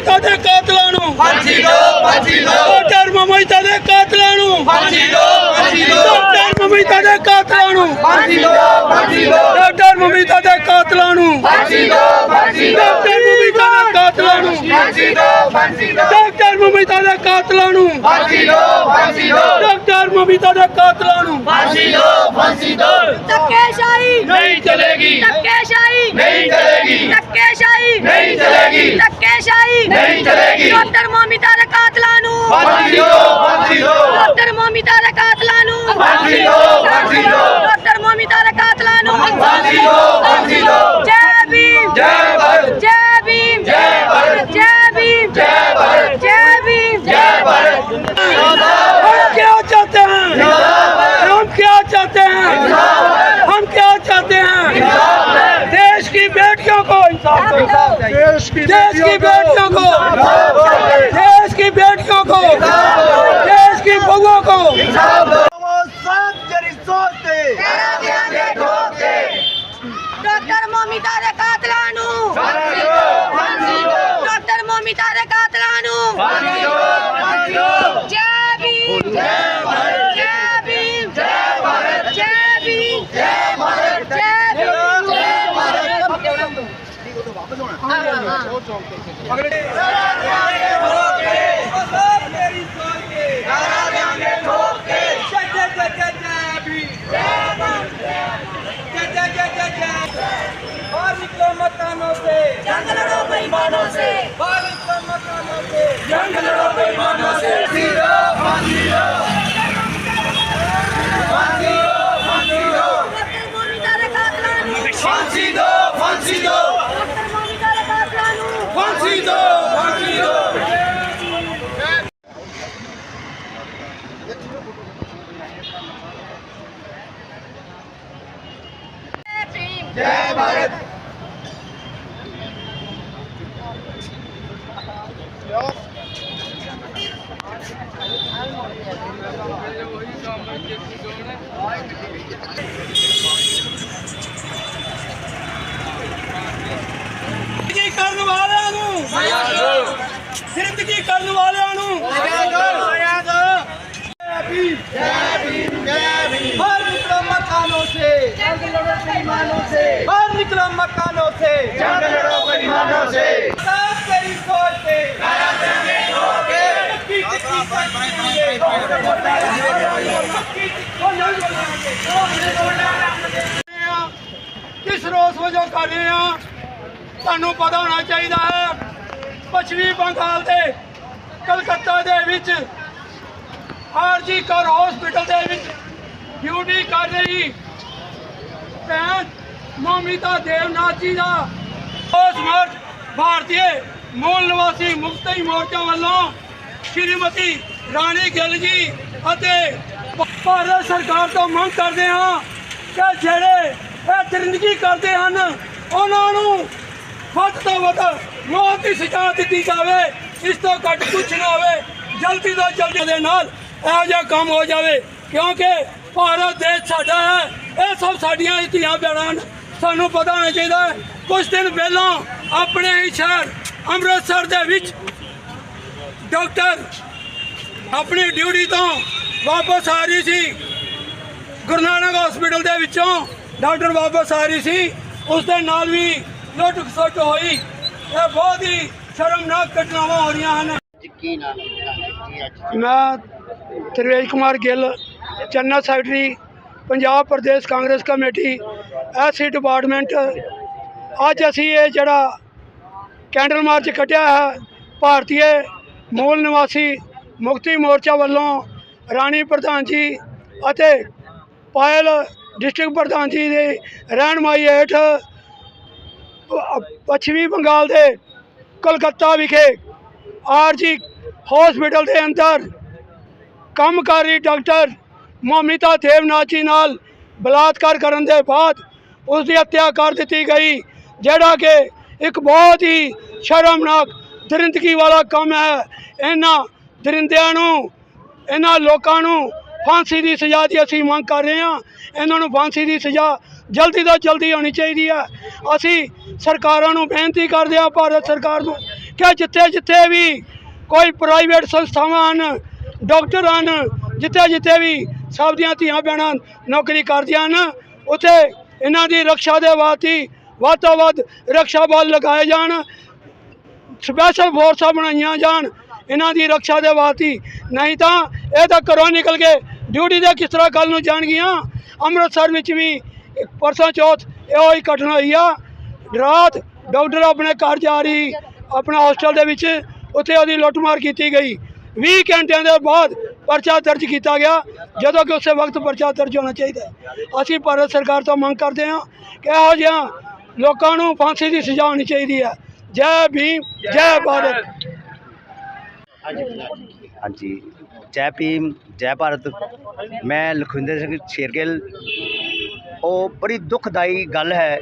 ਮਮਿਤਾ ਦੇ ਕਾਤਲਾਂ ਨੂੰ। ਫਾਂਸੀ ਦਿਓ ਫਾਂਸੀ ਦਿਓ ਡਾਕਟਰ ਮਮਿਤਾ ਦੇ ਕਾਤਲਾਂ ਨੂੰ। ਫਾਂਸੀ ਦਿਓ ਫਾਂਸੀ ਦਿਓ ਡਾਕਟਰ ਮਮਿਤਾ ਦੇ ਕਾਤਲਾਂ ਨੂੰ। ਫਾਂਸੀ ਦਿਓ ਫਾਂਸੀ ਦਿਓ ਡਾਕਟਰ ਮਮਿਤਾ ਦੇ ਕਾਤਲਾਂ ਨੂੰ। ਫਾਂਸੀ ਦਿਓ ਫਾਂਸੀ ਦਿਓ ਡਾਕਟਰ ਮਮਿਤਾ ਦੇ ਕਾਤਲਾਂ ਨੂੰ। ਫਾਂਸੀ ਦਿਓ ਫਾਂਸੀ ਦਿਓ ਡਾਕਟਰ ਮਮਿਤਾ ਦੇ ਕਾਤਲਾਂ ਨੂੰ। ਫਾਂਸੀ ਦਿਓ ਫਾਂਸੀ ਦਿਓ ਡਾਕਟਰ ਮਮਿਤਾ ਦੇ ਕਾਤਲਾਂ ਨੂੰ। ਫਾਂਸੀ ਦਿਓ ਫਾਂਸੀ ਦਿਓ ਧੱਕੇਸ਼ਾਹੀ। ਨਹੀਂ ਚਲੇਗੀ। ਧੱਕੇਸ਼ਾਹੀ। ਨਹੀਂ ਚਲੇਗੀ। ਧੱਕੇਸ਼ਾਹੀ। ਨਹੀਂ ਚਲੇਗੀ। ਨਹੀਂ ਚਲੇਗੀ ਡਾਕਟਰ ਮੋਮਿਤਾ ਦੇ ਕਾਤਲਾਂ ਨੂੰ ਫਾਂਸੀ ਦਿਓ ਫਾਂਸੀ ਦਿਓ ਡਾਕਟਰ ਮੋਮਿਤਾ ਦੇ ਕਾਤਲਾਂ ਨੂੰ ਫਾਂਸੀ ਦਿਓ ਫਾਂਸੀ ਦਿਓ ਡਾਕਟਰ ਮੋਮਿਤਾ ਦੇ ਕਾਤਲਾਂ ਨੂੰ ਫਾਂਸੀ ਦਿਓ ਫਾਂਸੀ ਦਿਓ ਜੈ ਭੀਮ ਜੈ ਭਾਰਤ ਜੈ ਭੀਮ ਜੈ ਭਾਰਤ ਜੈ ਭੀਮ ਜੈ ਭਾਰਤ ਜੈ ਭੀਮ जय भारत हम क्या चाहते हैं हम क्या चाहते हैं देश की बेटियों को देश की बेटियों को देश की बहुओं को डॉक्टर मोमिता रे कातलानू डॉक्टर मोमिता रे कातलानू जय भी मकानों से जंग लड़ो बेईमानों से मकानों जय भीम जय भारत बाहर निकलो मकानों से जंग लड़ो बेईमानों से साथ तेरी सोच पे पक्की चिट्ठी ਕਿਸ ਰੋਸ ਵਜੋਂ ਕਰ ਰਹੇ ਆ ਤੁਹਾਨੂੰ ਪਤਾ ਹੋਣਾ ਚਾਹੀਦਾ ਹੈ ਪੱਛਮੀ ਬੰਗਾਲ ਦੇ ਕਲਕੱਤਾ ਦੇ ਵਿੱਚ ਆਰਜੀ ਕਰ ਹਸਪੀਟਲ ਦੇ ਵਿੱਚ ਡਿਊਟੀ ਕਰ ਰਹੀ ਭੈਣ ਮੋਮਿਤਾ ਦੇਵਨਾਥ ਜੀ ਦਾ। ਉਸ ਮਰਦ ਭਾਰਤੀ ਮੂਲ ਨਿਵਾਸੀ ਮੁਕਤੀ ਮੋਰਚਾ ਵੱਲੋਂ ਸ਼੍ਰੀਮਤੀ ਰਾਣੀ ਗਿੱਲ ਜੀ ਅਤੇ ਭਾਰਤ ਸਰਕਾਰ ਤੋਂ ਮੰਗ ਕਰਦੇ ਹਾਂ ਕਿ ਜਿਹੜੇ ਇਹ ਦਰਿੰਦਗੀ ਕਰਦੇ ਹਨ, ਉਹਨਾਂ ਨੂੰ ਵੱਧ ਤੋਂ ਵੱਧ ਮੌਤ ਦੀ ਸਜ਼ਾ ਦਿੱਤੀ ਜਾਵੇ, ਇਸ ਤੋਂ ਘੱਟ ਕੁਝ ਨਾ ਹੋਵੇ, ਜਲਦੀ ਤੋਂ ਜਲਦੀ ਦੇ ਨਾਲ ਇਹੋ ਜਿਹਾ ਕੰਮ ਹੋ ਜਾਵੇ, ਕਿਉਂਕਿ ਭਾਰਤ ਦੇਸ਼ ਸਾਡਾ ਹੈ ਇਹ ਸਭ ਸਾਡੀਆਂ ਇਤਿਹਾਸ ਬਿਆਨ ਸਾਨੂੰ ਪਤਾ ਹੋਣਾ ਚਾਹੀਦਾ ਹੈ ਕੁਝ ਦਿਨ ਪਹਿਲਾਂ ਆਪਣੇ ਹੀ ਸ਼ਹਿਰ ਅੰਮ੍ਰਿਤਸਰ ਦੇ ਵਿੱਚ ਡਾਕਟਰ ਆਪਣੀ ਡਿਊਟੀ ਤੋਂ ਵਾਪਸ ਆ ਰਹੀ ਸੀ। ਗੁਰੂ ਨਾਨਕ ਹਸਪੀਟਲ ਦੇ ਵਿੱਚੋਂ ਡਾਕਟਰ ਵਾਪਸ ਆ ਰਹੀ ਸੀ। ਉਸ ਦੇ ਨਾਲ ਵੀ ਲੁੱਟ ਖਸੁੱਟ ਹੋਈ। ਇਹ ਬਹੁਤ ਹੀ ਸ਼ਰਮਨਾਕ ਘਟਨਾਵਾਂ ਹੋ ਰਹੀਆਂ ਹਨ। ਮੈਂ Tarvej Kumar Gill Channa secretary Punjab Pradesh Congress committee SC department ਅੱਜ ਅਸੀਂ ਇਹ ਜਿਹੜਾ ਕੈਂਡਲ ਮਾਰਚ ਕੱਢਿਆ ਹੈ ਭਾਰਤੀ ਮੂਲ ਨਿਵਾਸੀ ਮੁਕਤੀ ਮੋਰਚਾ ਵੱਲੋਂ ਰਾਣੀ ਪ੍ਰਧਾਨ ਜੀ ਅਤੇ ਪਾਇਲ ਡਿਸਟ੍ਰਿਕਟ ਪ੍ਰਧਾਨ ਜੀ ਦੇ ਰਹਿਨਮਾਈ ਹੇਠ ਪੱਛਮੀ ਬੰਗਾਲ ਦੇ ਕਲਕੱਤਾ ਵਿਖੇ ਆਰਜੀ ਹਸਪੀਟਲ ਦੇ ਅੰਦਰ ਕੰਮਕਾਰੀ ਡਾਕਟਰ ਮੋਮਿਤਾ ਦੇਵਨਾਥ ਜੀ ਨਾਲ ਬਲਾਤਕਾਰ ਕਰਨ ਦੇ ਬਾਅਦ ਉਸ ਦੀ ਹੱਤਿਆ ਕਰ ਦਿੱਤੀ ਗਈ, ਜਿਹੜਾ ਕਿ ਇੱਕ ਬਹੁਤ ਹੀ ਸ਼ਰਮਨਾਕ ਦਰਿੰਦਗੀ ਵਾਲਾ ਕੰਮ ਹੈ। ਇਹਨਾਂ ਦਰਿੰਦਿਆਂ ਨੂੰ, ਇਹਨਾਂ ਲੋਕਾਂ ਨੂੰ ਫਾਂਸੀ ਦੀ ਸਜ਼ਾ ਦੀ ਅਸੀਂ ਮੰਗ ਕਰ ਰਹੇ ਹਾਂ। ਇਹਨਾਂ ਨੂੰ ਫਾਂਸੀ ਦੀ ਸਜ਼ਾ ਜਲਦੀ ਤੋਂ ਜਲਦੀ ਹੋਣੀ ਚਾਹੀਦੀ ਹੈ। ਅਸੀਂ ਸਰਕਾਰਾਂ ਨੂੰ ਬੇਨਤੀ ਕਰਦੇ ਹਾਂ, ਭਾਰਤ ਸਰਕਾਰ ਨੂੰ, ਕਿ ਜਿੱਥੇ ਜਿੱਥੇ ਵੀ ਕੋਈ ਪ੍ਰਾਈਵੇਟ ਸੰਸਥਾਵਾਂ ਹਨ, ਡਾਕਟਰ ਹਨ, ਜਿੱਥੇ ਜਿੱਥੇ ਵੀ ਸਭ ਦੀਆਂ ਧੀਆਂ ਭੈਣਾਂ ਨੌਕਰੀ ਕਰਦੀਆਂ ਹਨ। ਉੱਥੇ ਇਹਨਾਂ ਦੀ ਰੱਖਿਆ ਦੇ ਵਾਸਤੇ ਵੱਧ ਤੋਂ ਵੱਧ ਰੱਖਿਆ ਬਲ ਲਗਾਏ ਜਾਣ। ਸਪੈਸ਼ਲ ਫੋਰਸਾਂ ਬਣਾਈਆਂ ਜਾਣ। ਇਹਨਾਂ ਦੀ ਰੱਖਿਆ ਦੇ ਵਾਸਤੇ ਨਹੀਂ ਤਾਂ ਇਹ ਤਾਂ ਘਰੋਂ ਨਿਕਲ ਕੇ ਡਿਊਟੀ ਦੇ ਕਿਸ ਤਰ੍ਹਾਂ ਕੱਲ ਨੂੰ ਜਾਣਗੀਆਂ। ਅੰਮ੍ਰਿਤਸਰ ਵਿੱਚ ਵੀ ਪਰਸੋਂ ਚੌਥ ਇਹੋ ਹੀ ਘਟਨਾ ਹੋਈ ਆ। ਰਾਤ ਡਾਕਟਰ ਆਪਣੇ ਘਰ ਜਾ ਰਹੀ, ਆਪਣਾ ਹੋਸਟਲ ਦੇ ਵਿੱਚ, ਉੱਥੇ ਉਹਦੀ ਲੁੱਟਮਾਰ ਕੀਤੀ ਗਈ। 20 ਘੰਟਿਆਂ ਦੇ ਬਾਅਦ ਪਰਚਾ ਦਰਜ ਕੀਤਾ ਗਿਆ ਜਦੋਂ ਕਿ ਉਸੇ ਵਕਤ ਪਰਚਾ ਦਰਜ ਹੋਣਾ ਚਾਹੀਦਾ ਹੈ। ਅਸੀਂ ਭਾਰਤ ਸਰਕਾਰ ਤੋਂ ਮੰਗ ਕਰਦੇ ਹਾਂ ਕਿ ਇਹੋ ਜਿਹਾ ਲੋਕਾਂ ਨੂੰ ਫਾਂਸੀ ਦੀ ਸਜ਼ਾ ਹੋਣੀ ਚਾਹੀਦੀ ਹੈ। ਜੈ ਭੀਮ ਜੈ ਭਾਰਤ। ਹਾਂਜੀ ਜੈ ਭੀਮ ਜੈ ਭਾਰਤ। ਮੈਂ ਲਖਵਿੰਦਰ ਸਿੰਘ ਸ਼ੇਰਗਿੱਲ। ਉਹ ਬੜੀ ਦੁਖਦਾਈ ਗੱਲ ਹੈ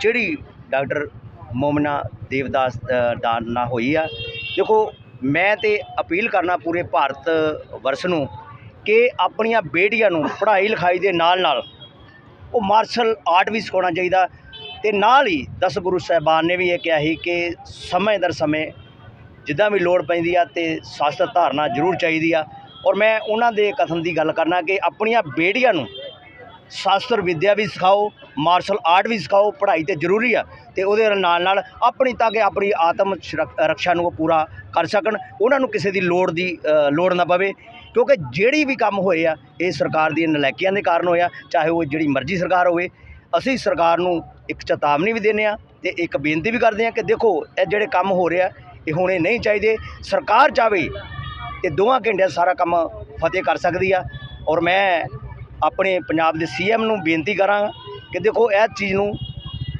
ਜਿਹੜੀ ਡਾਕਟਰ ਮੋਮਨਾ ਦੇਵਦਾਸ ਅ, ਦਾ ਨਾਲ ਹੋਈ ਆ। ਦੇਖੋ ਮੈਂ ਤੇ ਅਪੀਲ ਕਰਨਾ ਪੂਰੇ ਭਾਰਤ ਵਰਸ ਨੂੰ ਕਿ ਆਪਣੀਆਂ ਬੇਟੀਆਂ ਨੂੰ ਪੜ੍ਹਾਈ ਲਿਖਾਈ ਦੇ ਨਾਲ ਨਾਲ ਉਹ ਮਾਰਸ਼ਲ ਆਰਟ ਵੀ ਸਿਖਾਉਣਾ ਚਾਹੀਦਾ ਤੇ ਨਾਲ ਹੀ ਦਸ ਗੁਰੂ ਸਾਹਿਬਾਨ ਨੇ ਵੀ ਇਹ ਕਿਹਾ ਸੀ ਕਿ ਸਮੇਂ ਦਰ ਸਮੇਂ ਜਿੱਦਾਂ ਵੀ ਲੋੜ ਪੈਂਦੀ ਆ ਤੇ ਸ਼ਾਸਤਰ ਧਾਰਨਾ ਜ਼ਰੂਰ ਚਾਹੀਦੀ ਆ। ਔਰ ਮੈਂ ਉਹਨਾਂ ਦੇ ਕਥਨ ਦੀ ਗੱਲ ਕਰਨਾ ਕਿ ਆਪਣੀਆਂ ਬੇਟੀਆਂ ਨੂੰ ਸ਼ਾਸਤਰ ਵਿੱਦਿਆ ਵੀ ਸਿਖਾਓ ਮਾਰਸ਼ਲ ਆਰਟ ਵੀ ਸਿਖਾਓ, ਪੜ੍ਹਾਈ ਤੇ ਜ਼ਰੂਰੀ ਆ ਤੇ ਉਹਦੇ ਨਾਲ ਨਾਲ ਆਪਣੀ ਤਾਂ ਕਿ ਆਪਣੀ ਆਤਮ ਸੁਰੱਖ- ਰੱਖਿਆ ਨੂੰ ਉਹ ਪੂਰਾ ਕਰ ਸਕਣ, ਉਹਨਾਂ ਨੂੰ ਕਿਸੇ ਦੀ ਲੋੜ ਦੀ ਲੋੜ ਨਾ ਪਵੇ। ਕਿਉਂਕਿ ਜਿਹੜੀ ਵੀ ਕੰਮ ਹੋਏ ਆ, ਇਹ ਸਰਕਾਰ ਦੀਆਂ ਨਲਾਇਕੀਆਂ ਦੇ ਕਾਰਨ ਹੋਇਆ, ਚਾਹੇ ਉਹ ਜਿਹੜੀ ਮਰਜ਼ੀ ਸਰਕਾਰ ਹੋਵੇ, ਅਸੀਂ ਸਰਕਾਰ ਨੂੰ ਇੱਕ ਚੇਤਾਵਨੀ ਵੀ ਦਿੰਦੇ ਆ ਤੇ ਇੱਕ ਬੇਨਤੀ ਵੀ ਕਰਦੇ ਆ ਕਿ ਦੇਖੋ, ਇਹ ਜਿਹੜੇ ਕੰਮ ਹੋ ਰਿਹਾ, ਇਹ ਹੋਣੇ ਨਹੀਂ ਚਾਹੀਦੇ। ਸਰਕਾਰ ਚਾਵੇ ਤੇ ਦੋਵਾਂ ਘੰਟਿਆਂ ਸਾਰਾ ਕੰਮ ਫਤਿਹ ਕਰ ਸਕਦੀ ਆ। ਔਰ ਮੈਂ ਆਪਣੇ ਪੰਜਾਬ ਦੇ ਸੀਐਮ ਨੂੰ ਬੇਨਤੀ ਕਰਾਂ ਕਿ ਦੇਖੋ ਇਹ ਚੀਜ਼ ਨੂੰ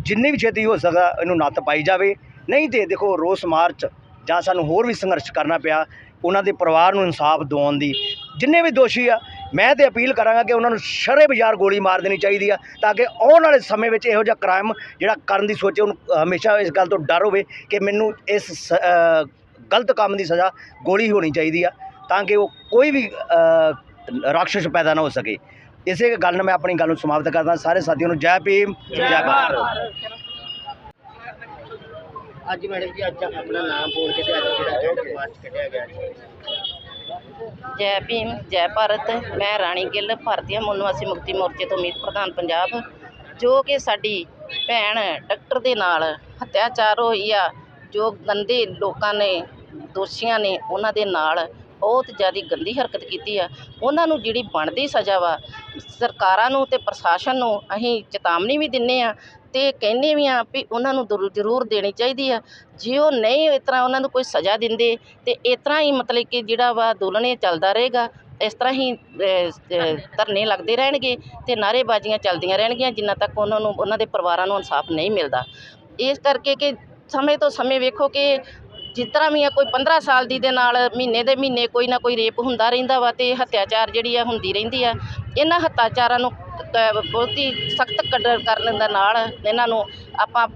ਜਿੰਨੀ ਵੀ ਛੇਤੀ ਹੋ ਸਕਦਾ ਇਹਨੂੰ ਨੱਤ ਪਾਈ ਜਾਵੇ। ਨਹੀਂ ਤੇ ਦੇਖੋ ਰੋਸ ਮਾਰਚ ਜਾਂ ਸਾਨੂੰ ਹੋਰ ਵੀ ਸੰਘਰਸ਼ ਕਰਨਾ ਪਿਆ ਉਹਨਾਂ ਦੇ ਪਰਿਵਾਰ ਨੂੰ ਇਨਸਾਫ ਦਿਵਾਉਣ ਦੀ। ਜਿੰਨੇ ਵੀ ਦੋਸ਼ੀ ਆ ਮੈਂ ਤੇ ਅਪੀਲ ਕਰਾਂਗਾ ਕਿ ਉਹਨਾਂ ਨੂੰ ਸ਼ਰੇ ਬਾਜ਼ਾਰ ਗੋਲੀ ਮਾਰ ਦੇਣੀ ਚਾਹੀਦੀ ਆ ਤਾਂ ਕਿ ਆਉਣ ਵਾਲੇ ਸਮੇਂ ਵਿੱਚ ਇਹੋ ਜਿਹਾ ਕ੍ਰਾਈਮ ਜਿਹੜਾ ਕਰਨ ਦੀ ਸੋਚੇ ਉਹਨੂੰ ਹਮੇਸ਼ਾ ਇਸ ਗੱਲ ਤੋਂ ਡਰ ਹੋਵੇ ਕਿ ਮੈਨੂੰ ਇਸ ਸ- ਗਲਤ ਕੰਮ ਦੀ ਸਜ਼ਾ ਗੋਲੀ ਹੋਣੀ ਚਾਹੀਦੀ ਆ ਤਾਂ ਕਿ ਉਹ ਕੋਈ ਵੀ ਅ, ਰਾਖਸ਼ ਪੈਦਾ ਨਾ ਹੋ ਸਕੇ। ਇਸੇ ਗੱਲ ਨਾਲ ਮੈਂ ਆਪਣੀ ਗੱਲ ਨੂੰ ਸਮਾਪਤ ਕਰਦਾ ਸਾਰੇ ਸਾਥੀਆਂ ਨੂੰ ਜੈ ਭੀਮ ਜੈ ਭਾਰਤ। ਅੱਜ ਮੈਡਮ ਜੀ ਅੱਜ ਆਪਣਾ ਨਾਮ ਬੋਲ ਕੇ ਤੇ ਅੱਜ ਜਿਹੜਾ ਮਾਰਚ ਕੱਢਿਆ ਗਿਆ। ਜੀ ਜੈ ਭੀਮ ਜੈ ਭਾਰਤ। ਮੈਂ ਰਾਣੀ ਗਿੱਲ ਭਾਰਤੀ ਮੂਲ ਨਿਵਾਸੀ ਮੁਕਤੀ ਮੋਰਚੇ ਤੋਂ ਮੀਤ ਪ੍ਰਧਾਨ ਪੰਜਾਬ। ਜੋ ਕਿ ਸਾਡੀ ਭੈਣ ਡਾਕਟਰ ਦੇ ਨਾਲ ਹੱਤਿਆਚਾਰ ਹੋਈ ਆ ਜੋ ਗੰਦੇ ਲੋਕਾਂ ਨੇ ਦੋਸ਼ੀਆਂ ਨੇ ਉਹਨਾਂ ਦੇ ਨਾਲ ਬਹੁਤ ਜ਼ਿਆਦਾ ਗੰਦੀ ਹਰਕਤ ਕੀਤੀ ਆ। ਉਹਨਾਂ ਨੂੰ ਜਿਹੜੀ ਬਣਦੀ ਸਜ਼ਾ ਵਾ ਸਰਕਾਰਾਂ ਨੂੰ ਤੇ ਪ੍ਰਸ਼ਾਸਨ ਨੂੰ ਅਸੀਂ ਚੇਤਾਵਨੀ ਵੀ ਦਿੰਨੇ ਆ ਤੇ ਕਹਿੰਦੇ ਵੀ ਆ ਵੀ ਉਹਨਾਂ ਨੂੰ ਜ਼ਰੂ- ਜ਼ਰੂਰ ਦੇਣੀ ਚਾਹੀਦੀ ਆ। ਜੇ ਉਹ ਨਹੀਂ ਇਸ ਤਰ੍ਹਾਂ ਉਹਨਾਂ ਨੂੰ ਕੋਈ ਸਜ਼ਾ ਦਿੰਦੇ ਤੇ ਇਸ ਤਰ੍ਹਾਂ ਹੀ ਮਤਲਬ ਕਿ ਜਿਹੜਾ ਵਾ ਅੰਦੋਲਨ ਇਹ ਚੱਲਦਾ ਰਹੇਗਾ ਇਸ ਤਰ੍ਹਾਂ ਹੀ ਅ, ਅ, ਧਰਨੇ ਲੱਗਦੇ ਰਹਿਣਗੇ ਤੇ ਨਾਅਰੇਬਾਜ਼ੀਆਂ ਚੱਲਦੀਆਂ ਰਹਿਣਗੀਆਂ ਜਿੰਨਾ ਤੱਕ ਉਹਨਾਂ ਨੂੰ ਉਹਨਾਂ ਦੇ ਪਰਿਵਾਰਾਂ ਨੂੰ ਇਨਸਾਫ ਨਹੀਂ ਮਿਲਦਾ। ਇਸ ਕਰਕੇ ਕਿ ਸਮੇਂ ਤੋਂ ਸਮੇਂ ਵੇਖੋ ਕਿ ਜਿਸ ਤਰ੍ਹਾਂ ਵੀ ਆ, ਕੋਈ 15 ਸਾਲ ਦੀ ਦੇ ਨਾਲ, ਮਹੀਨੇ ਦੇ ਮਹੀਨੇ ਕੋਈ ਨਾ ਕੋਈ ਰੇਪ ਹੁੰਦਾ ਰਹਿੰਦਾ ਵਾ ਤੇ ਹੱਤਿਆਚਾਰ ਜਿਹੜੀ ਆ ਹੁੰਦੀ ਰਹਿੰਦੀ ਆ। ਇਹਨਾਂ ਹੱਤਿਆਚਾਰਾਂ ਨੂੰ ਬਹੁਤੀ ਸਖਤ ਹੀ ਕਰਨ ਦੇ ਨਾਲ, ਇਹਨਾਂ ਨੂੰ ਆਪਾਂ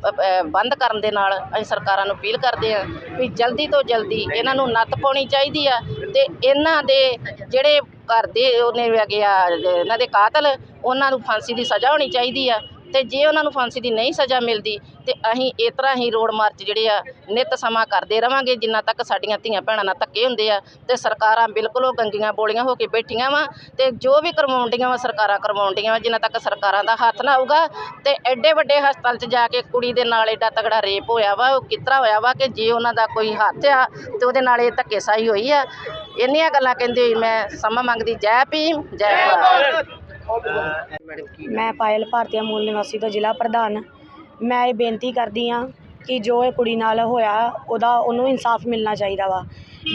ਬੰਦ ਕਰਨ ਦੇ ਨਾਲ ਅਸੀਂ ਸਰਕਾਰਾਂ ਨੂੰ ਅਪੀਲ ਕਰਦੇ ਆ ਵੀ ਜਲਦੀ ਤੋਂ ਜਲਦੀ ਇਹਨਾਂ ਨੂੰ ਨੱਤ ਪਾਉਣੀ ਚਾਹੀਦੀ ਆ ਤੇ ਇਹਨਾਂ ਦੇ ਜਿਹੜੇ ਘਰ ਦੇ ਉਹਨੇ ਹੈਗੇ ਆ, ਇਹਨਾਂ ਦੇ ਕਾਤਲ, ਉਹਨਾਂ ਨੂੰ ਫਾਂਸੀ ਦੀ ਸਜ਼ਾ ਹੋਣੀ ਚਾਹੀਦੀ ਆ। ਤੇ ਜੇ ਉਹਨਾਂ ਨੂੰ ਫਾਂਸੀ ਦੀ ਨਹੀਂ ਸਜ਼ਾ ਮਿਲਦੀ, ਤੇ ਅਸੀਂ ਇਸ ਤਰ੍ਹਾਂ ਹੀ ਰੋਡ ਮਾਰਚ ਜਿਹੜੇ ਆ, ਨਿਤ ਸਮਾਂ ਕਰਦੇ ਰਵਾਂਗੇ, ਜਿੰਨਾ ਤੱਕ ਸਾਡੀਆਂ ਧੀਆਂ ਭੈਣਾਂ ਨਾਲ ਧੱਕੇ ਹੁੰਦੇ ਆ, ਤੇ ਸਰਕਾਰਾਂ ਬਿਲਕੁਲ ਉਹ ਗੰਗੀਆਂ ਬੋਲੀਆਂ ਹੋ ਕੇ ਬੈਠੀਆਂ ਵਾ, ਤੇ ਜੋ ਵੀ ਕਰਵਾਉਂਦੀਆਂ ਵਾ, ਸਰਕਾਰਾਂ ਕਰਵਾਉਂਦੀਆਂ ਵਾ, ਜਿੰਨਾ ਤੱਕ ਸਰਕਾਰਾਂ ਦਾ ਹੱਥ ਨਾ ਆਊਗਾ, ਤੇ ਐਡੇ ਵੱਡੇ ਹਸਪਤਾਲ 'ਚ ਜਾ ਕੇ ਕੁੜੀ ਦੇ ਨਾਲ ਐਡਾ ਤਗੜਾ ਰੇਪ ਹੋਇਆ ਵਾ, ਉਹ ਕਿਤਰਾ ਹੋਇਆ ਵਾ ਕਿ ਜੇ ਉਹਨਾਂ ਦਾ ਕੋਈ ਹੱਥ ਆ, ਤੇ ਉਹਦੇ ਨਾਲ ਇਹ ਧੱਕੇਸ਼ਾਹੀ ਹੋਈ ਆ। ਇੰਨੀਆਂ ਗੱਲਾਂ ਕਹਿੰਦੇ ਹੋਈ ਮੈਂ ਸਮਾਂ ਮੰਗਦੀ, ਜੈ ਭੀਮ, ਜੈ ਭਾਰਤ। ਮੈਂ ਪਾਇਲ ਭਾਰਤੀਆ ਮੂਲ ਨਿਵਾਸੀ ਤੋਂ ਜ਼ਿਲ੍ਹਾ ਪ੍ਰਧਾਨ। ਮੈਂ ਇਹ ਬੇਨਤੀ ਕਰਦੀ ਹਾਂ ਕਿ ਜੋ ਇਹ ਕੁੜੀ ਨਾਲ ਹੋਇਆ, ਉਹਦਾ ਉਹਨੂੰ ਇਨਸਾਫ ਮਿਲਣਾ ਚਾਹੀਦਾ ਵਾ।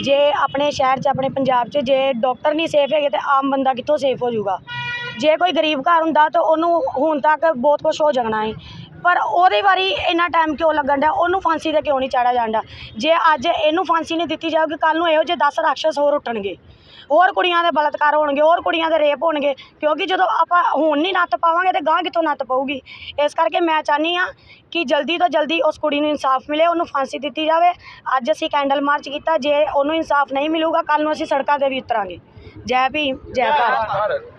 ਜੇ ਆਪਣੇ ਸ਼ਹਿਰ 'ਚ, ਆਪਣੇ ਪੰਜਾਬ 'ਚ, ਜੇ ਡਾਕਟਰ ਨਹੀਂ ਸੇਫ ਹੈਗੇ ਤੇ ਆਮ ਬੰਦਾ ਕਿੱਥੋਂ ਸੇਫ ਹੋ ਜਾਊਗਾ? ਜੇ ਕੋਈ ਗਰੀਬ ਘਰ ਹੁੰਦਾ ਤਾਂ ਉਹਨੂੰ ਹੁਣ ਤੱਕ ਬਹੁਤ ਕੁਝ ਹੋ ਜਾਣਾ ਹੈ ਪਰ ਉਹਦੇ ਵਾਰੀ ਇੰਨਾ ਟਾਈਮ ਕਿਉਂ ਲੱਗਣ ਡਿਆ? ਉਹਨੂੰ ਫਾਂਸੀ ਤੇ ਕਿਉਂ ਨਹੀਂ ਚਾੜਿਆ ਜਾਂਦਾ ਜੇ ਅੱਜ ਇਹਨੂੰ ਫਾਂਸੀ ਨਹੀਂ ਦਿੱਤੀ ਜਾਊਗੀ ਕੱਲ ਨੂੰ ਇਹੋ ਜਿਹੇ 10 ਰਾਖਸ਼ ਹੋਰ ਉੱਠਣਗੇ। ਹੋਰ ਕੁੜੀਆਂ ਦੇ ਬਲਾਤਕਾਰ ਹੋਣਗੇ, ਹੋਰ ਕੁੜੀਆਂ ਦੇ ਰੇਪ ਹੋਣਗੇ, ਕਿਉਂਕਿ ਜਦੋਂ ਆਪਾਂ ਹੁਣ ਨਹੀਂ ਨੱਥ ਪਾਵਾਂਗੇ ਤੇ ਗਾਂ ਕਿੱਥੋਂ ਨੱਥ ਪਊਗੀ? ਇਸ ਕਰਕੇ ਮੈਂ ਚਾਹਨੀ ਆ ਕਿ ਜਲਦੀ ਤੋਂ ਜਲਦੀ ਉਸ ਕੁੜੀ ਨੂੰ ਇਨਸਾਫ ਮਿਲੇ, ਉਹਨੂੰ ਫਾਂਸੀ ਦਿੱਤੀ ਜਾਵੇ। ਅੱਜ ਅਸੀਂ ਕੈਂਡਲ ਮਾਰਚ ਕੀਤਾ, ਜੇ ਉਹਨੂੰ ਇਨਸਾਫ ਨਹੀਂ ਮਿਲੂਗਾ ਕੱਲ ਨੂੰ ਅਸੀਂ ਸੜਕਾਂ ਤੇ ਵੀ ਉਤਰਾਂਗੇ। ਜੈ ਭੀਮ ਜੈ ਭਾਰਤ।